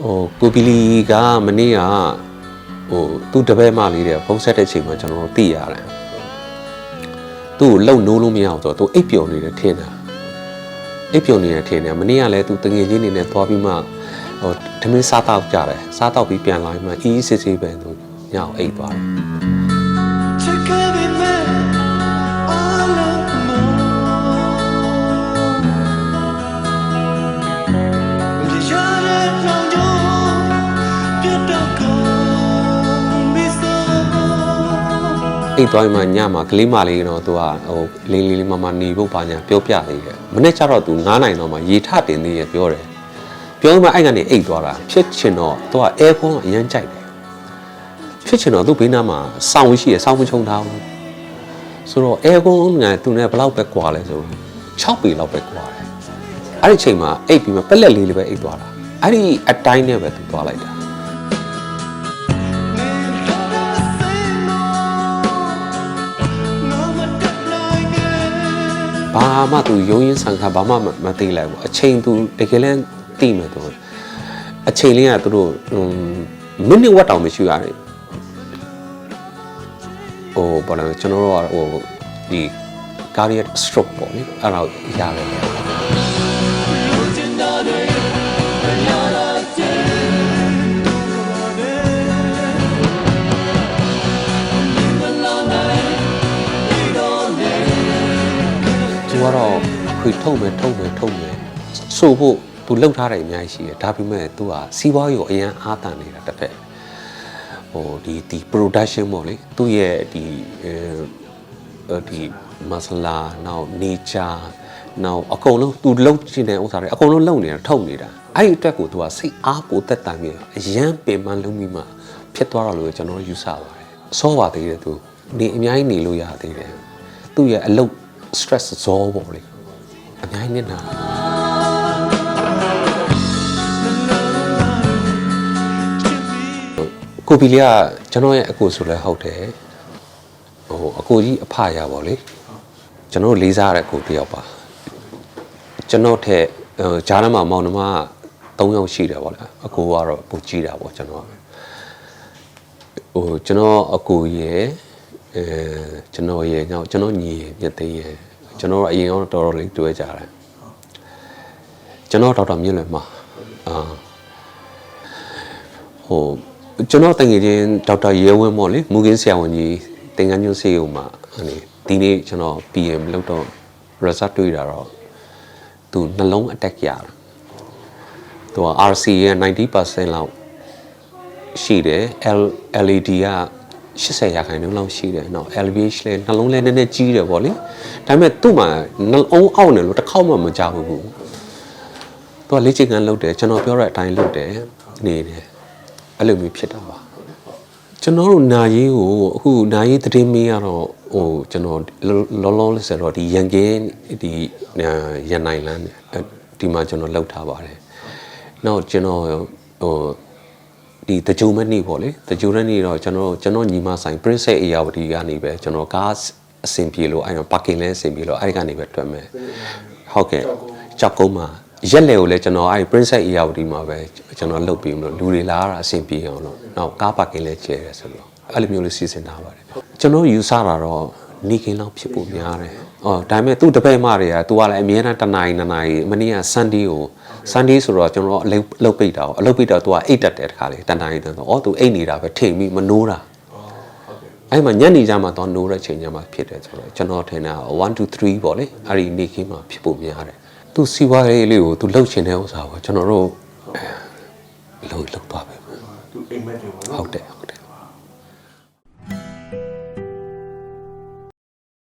ဟိုကိုပီလီကမနေ့ကဟိုသူ့တပည့်မလေးတဲ့ဖုန်းဆက်တဲ့ချိန်မှာကျွန်တော်တို့သိရတယ်သူ့ကိုလှုပ်နိုးလို့မရအောင်ဆိုတော့သူအိပ်ပျော်နေတယ်ထင်တာအိပ်ပျော်နေတယ်ထင်တယ်မနေ့ကလည်းသူတငယ်ချင်းနေနဲ့သွားပြီးမှဟိုဓမင်းစားတော့ကြတယ်စားတော့ပြီးပြန်လာပြီးမှအီးအီးစစ်စစ်ပဲသူညောင်အိပ်သွားတယ် အိတ်သွားမှညမှာကလေးမလေးတော့သူကဟိုလေးလေးလေးမမနေဖို့ပါညာပြောပြသေးတယ်မနေ့ကျတော့သူ9နိုင်တော့မှရေထတင်သေးရပြောတယ်ပြောမှအဲ့ကနေအိတ်သွားတာဖြစ်ချင်တော့သူကအဲဖုန်းကအရန်ကြိုက်တယ်ဖြစ်ချင်တော့သူ့ဘေးနားမှာစောင်းရှိရစောင်းမချုံထားဘူးဆိုတော့အဲဖုန်းကသူနဲ့ဘယ်လောက်ပဲကွာလဲဆိုတော့6ပေလောက်ပဲကွာတယ်အဲ့ဒီချိန်မှာအိတ်ပြီးမှပက်လက်လေးလေးပဲအိတ်သွားတာအဲ့ဒီအတိုင်းနဲ့ပဲသူသွားလိုက်တာ ဘာမှသူရုံးရင်းဆန်ခါဘာမှမမသိလိုက်ဘူးအချိန်သူတကယ်လဲသိမယ်သူအချိန်လေးကသူတို့ဟွန်းမိနစ်ဝက်တောင်မရှိရတယ်ဟိုဘာလဲကျွန်တော်တို့ကဟိုဒီ cardiac stroke ပေါ့လေအဲ့ဒါကိုရတယ် သူကတော့ခွေထုတ်မယ်ထုတ်မယ်ထုတ်မယ်ဆိုဖို့သူလှုပ်ထားတယ်အများကြီးရှိတယ်ဒါပေမဲ့သူကစီးပွားရေးကိုအရန်အားတန်နေတာတစ်ဖက်ဟိုဒီဒီ production ပေါ့လေသူ့ရဲ့ဒီအဲဒီမဆလာနောက် nature နောက်အကုန်လုံးသူလှုပ်ချင်တဲ့ဥစ္စာတွေအကုန်လုံးလှုပ်နေတာထုတ်နေတာအဲ့ဒီအတွက်ကိုသူကစိတ်အားပိုတက်တန်ပြီးအရန်ပင်ပန်းလုံးပြီးမှဖြစ်သွားတော့လို့ကျွန်တော်ယူဆပါတယ်စောပါသေးတယ်သူနေအများကြီးနေလို့ရသေးတယ်သူ့ရဲ့အလုပ် stress ဇောပေါ့လေအများကြီးနေတာကိုပီလီကကျွန်တော်ရဲ့အကိုဆိုလဲဟုတ်တယ်ဟိုအကိုကြီးအဖရပါလေကျွန်တော်လေးစားရတဲ့အကိုတစ်ယောက်ပါကျွန်တော်ထက်ဟိုဂျားထဲမှာမောင်နှမ3ယောက်ရှိတယ်ပေါ့လေအကိုကတော့ပူကြီးတာပေါ့ကျွန်တော်ကဟိုကျွန်တော်အကိုရဲ့ အဲကျွန်တော်ရဲ့ငေါကျွန်တော်ညီရဲ့မြတ်သိန်းရဲ့ကျွန်တော်ကအရင်ကတော့တော်တော်လေးတွေ့ကြတယ်ကျွန်တော်ဒေါက်တာမြင့်လွယ်မှာအာဟိုကျွန်တော်တငယ်ချင်းဒေါက်တာရဲဝင်းပေါ့လေမူကင်းဆရာဝန်ကြီးတင်ကန်းညွှန်းစေးုံမှာအနေဒီနေ့ကျွန်တော် PM လောက်တော့ result တွေ့တာတော့သူနှလုံး attack ရတာသူက RC ရဲ့90%လောက်ရှိတယ် L LED က 80ရာခိုင်နှုန်းလောက်ရှိတယ်နော် LVH လဲနှလုံးလဲနည်းနည်းကြီးတယ်ဗောလေဒါပေမဲ့သူ့မှာနှလုံးအောက်နေလို့တစ်ခေါက်မှမကြောက်ဘူးသူကလေ့ကျင့်ခန်းလုပ်တယ်ကျွန်တော်ပြောတဲ့အတိုင်းလုပ်တယ်နေတယ်အဲ့လိုမျိုးဖြစ်တာပါကျွန်တော်တို့နာရေးကိုအခုနာရေးသတင်းမေးရတော့ဟိုကျွန်တော်လောလောလေးဆိုတော့ဒီရန်ကင်းဒီရန်နိုင်လန်းအဲ့ဒီမှာကျွန်တော်လောက်ထားပါတယ်နောက်ကျွန်တော်ဟို ဒီတကြုံမဲ့နေ့ပေါ့လေတကြုံတဲ့နေ့တော့ကျွန်တော်ကျွန်တော်ညီမဆိုင် Princess အေယာဝတီကနေပဲကျွန်တော်ကားအဆင်ပြေလို့အဲ့မှာ parking လဲအဆင်ပြေလို့အဲ့ဒီကနေပဲထွက်မယ်ဟုတ်ကဲ့ကြောက်ကုန်းမှာရက်လေကိုလည်းကျွန်တော်အဲ့ Princess အေယာဝတီမှာပဲကျွန်တော်လှုပ်ပြီးမလို့လူတွေလာတာအဆင်ပြေအောင်လို့နောက်ကား parking လဲကျဲတယ်ဆိုလို့အဲ့လိုမျိုးလေးစီစဉ်ထားပါတယ်ကျွန်တော်ယူဆတာတော့နေကင်းလောက်ဖြစ်ဖို့များတယ်အော်ဒါပေမဲ့သူ့တပည့်မတွေက तू ကလည်းအမြဲတမ်းတနားရီနှစ်နာရီမနေ့က Sunday ကို Sunday ဆိုတော့ကျွန်တော်အလုပ်လုပ်ပိတ်တာ哦အလုပ်ပိတ်တော့သူကအိတ်တက်တယ်တခါလေတန်တိုင်းတန်ဆိုဩသူအိတ်နေတာပဲထိမိမနိုးတာအဲ့မှာညနေကြမှာတော့နိုးတဲ့ချိန်ညမှာဖြစ်တယ်ဆိုတော့ကျွန်တော်ထင်တာ1 2 3ပေါ့လေအဲ့ဒီနေခင်းမှာဖြစ်ဖို့များတယ်သူစီဝါရေးလေးကိုသူလှုပ်ရှင်တဲ့ဥစ္စာကိုကျွန်တော်တို့လှုပ်လှုပ်သွားပဲသူအိမ်မက်တွေပေါ့နော်ဟုတ်တယ်